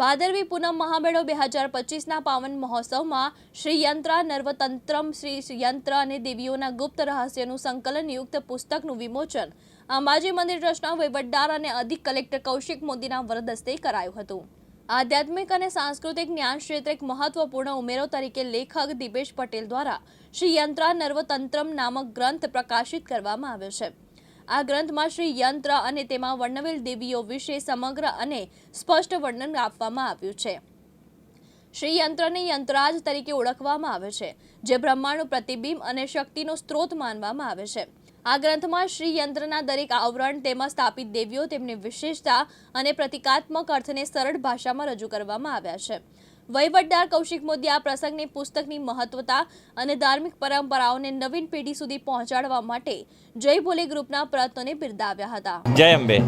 ભાદરવી પૂનમ મહામેળો બે હજાર પચીસના પાવન મહોત્સવમાં શ્રી યંત્રા નર્વતંત્રમ, શ્રી યંત્ર અને દેવીઓના ગુપ્ત રહસ્યનું સંકલનયુક્ત પુસ્તકનું વિમોચન. અંબાજી મંદિર ટ્રસ્ટના વહીવટદાર અને અધિક કલેક્ટર કૌશિક મોદીના વરદસ્તે કરાયું હતું. આધ્યાત્મિક અને સાંસ્કૃતિક જ્ઞાન ક્ષેત્રે એક મહત્વપૂર્ણ ઉમેરો તરીકે લેખક દિપેશ પટેલ દ્વારા શ્રી યંત્રા નર્વતંત્રમ નામક ગ્રંથ પ્રકાશિત કરવામાં આવ્યો છે. આ ગ્રંથમાં શ્રી યંત્ર અને તેમાં વર્ણવેલ દેવીઓ વિશે સમગ્ર અને સ્પષ્ટ વર્ણન આપવામાં આવ્યું છે. શ્રી યંત્રને યંત્રાજ તરીકે ઓળખવામાં આવે છે, જે બ્રહ્માંડનું પ્રતિબિંબ અને શક્તિનો સ્ત્રોત માનવામાં આવે છે. આ ગ્રંથમાં શ્રી યંત્રના દરેક આવરણ તેમાં સ્થાપિત દેવીઓ તેમની વિશેષતા અને પ્રતિકાત્મક અર્થને સરળ ભાષામાં રજૂ કરવામાં આવ્યા છે. વહીવટદાર કૌશિક મોદી આ પ્રસંગની પુસ્તકની મહત્વતા અને ધાર્મિક પરંપરાઓને નવીન પેઢી સુધી પહોંચાડવા માટે જય ભોલે ગ્રુપના પ્રયત્નોને બિરદાવ્યા હતા. જય અંબે.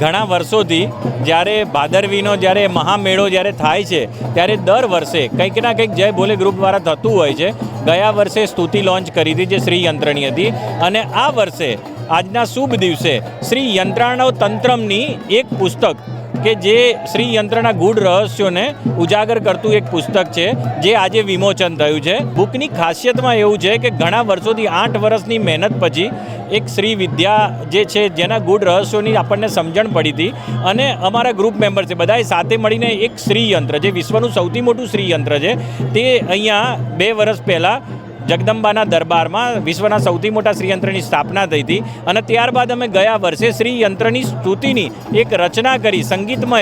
ઘણા વર્ષોથી જ્યારે ભાદરવીનો જ્યારે મહામેળો જ્યારે થાય છે, ત્યારે દર વર્ષે કંઈક ના કંઈક જય ભોલે ગ્રુપ દ્વારા થતું હોય છે. ગયા વર્ષે સ્તુતિ લોન્ચ કરી હતી જે શ્રી યંત્રણી હતી અને આ વર્ષે આજના શુભ દિવસે શ્રી યંત્રાણવ તંત્રમની એક પુસ્તક કે જે શ્રી યંત્રના ગૂઢ રહસ્યોને ઉજાગર કરતું એક પુસ્તક છે, જે આજે વિમોચન થયું છે. બુકની ખાસિયતમાં એવું છે કે ઘણા વર્ષોથી આઠ વર્ષની મહેનત પછી એક શ્રી વિદ્યા જે છે, જેના ગૂઢ રહસ્યોની આપણને સમજણ પડી હતી અને અમારા ગ્રુપ મેમ્બર છે, બધાએ સાથે મળીને એક શ્રી યંત્ર, જે વિશ્વનું સૌથી મોટું શ્રી યંત્ર છે, તે અહીંયા બે વર્ષ પહેલાં જગદંબાના દરબારમાં વિશ્વના સૌથી મોટા શ્રીયંત્રની સ્થાપના થઈ હતી અને ત્યારબાદ અમે ગયા વર્ષે શ્રીયંત્રની સ્તુતિની એક રચના કરી, સંગીતમય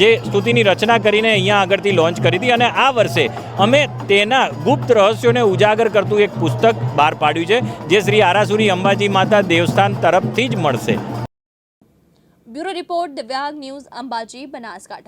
જે સ્તુતિની રચના કરીને અહીંયા આગળથી લોન્ચ કરી હતી અને આ વર્ષે અમે તેના ગુપ્ત રહસ્યોને ઉજાગર કરતું એક પુસ્તક બહાર પાડ્યું છે, જે શ્રી આરાસુરી અંબાજી માતા દેવસ્થાન તરફથી જ મળશે. બ્યુરો રિપોર્ટ દિવ્યાંગ ન્યૂઝ અંબાજી, બનાસકાંઠા.